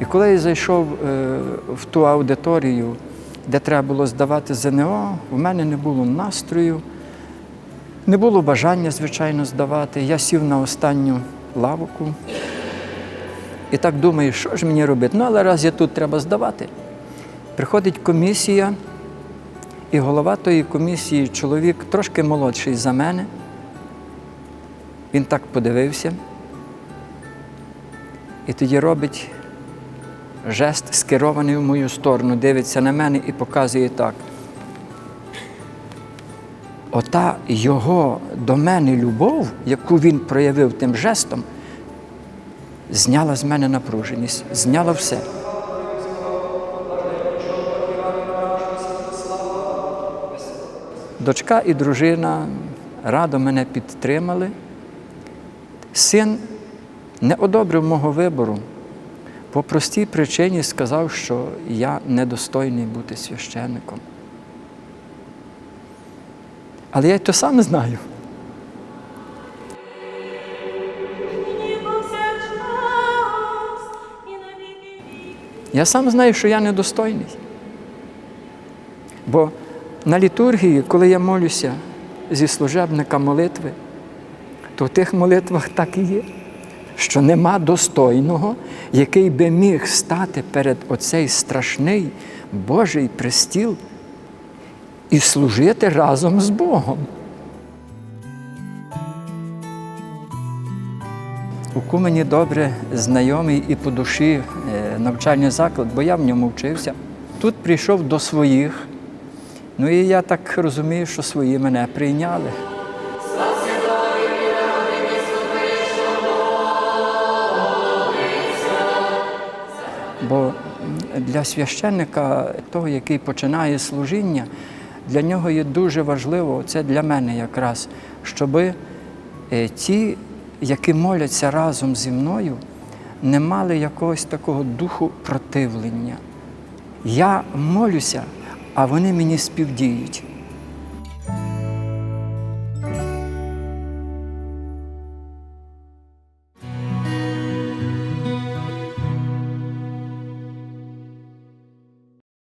І коли я зайшов е, в ту аудиторію, де треба було здавати ЗНО, у мене не було настрою, не було бажання, звичайно, здавати. Я сів на останню лавку і так думаю, що ж мені робити? Ну, але раз я тут треба здавати. Приходить комісія, і голова тої комісії чоловік трошки молодший за мене. Він так подивився. І тоді робить жест, скерований в мою сторону, дивиться на мене і показує так. Ота його до мене любов, яку він проявив тим жестом, зняла з мене напруженість, зняла все. Дочка і дружина радо мене підтримали. Син не одобрив мого вибору. По простій причині сказав, що я недостойний бути священником. Але я й то сам знаю. Я сам знаю, що я недостойний. Бо на літургії, коли я молюся зі служебника молитви, то в тих молитвах так і є, що нема достойного, який би міг стати перед оцей страшний Божий престіл і служити разом з Богом. У Кумені добре знайомий і по душі е, навчальний заклад, бо я в ньому вчився. Тут прийшов до своїх. Ну і я так розумію, що свої мене прийняли. Бо для священника, того, який починає служіння, для нього є дуже важливо, це для мене якраз, щоб ті, які моляться разом зі мною, не мали якогось такого духу противлення. Я молюся, а вони мені співдіють.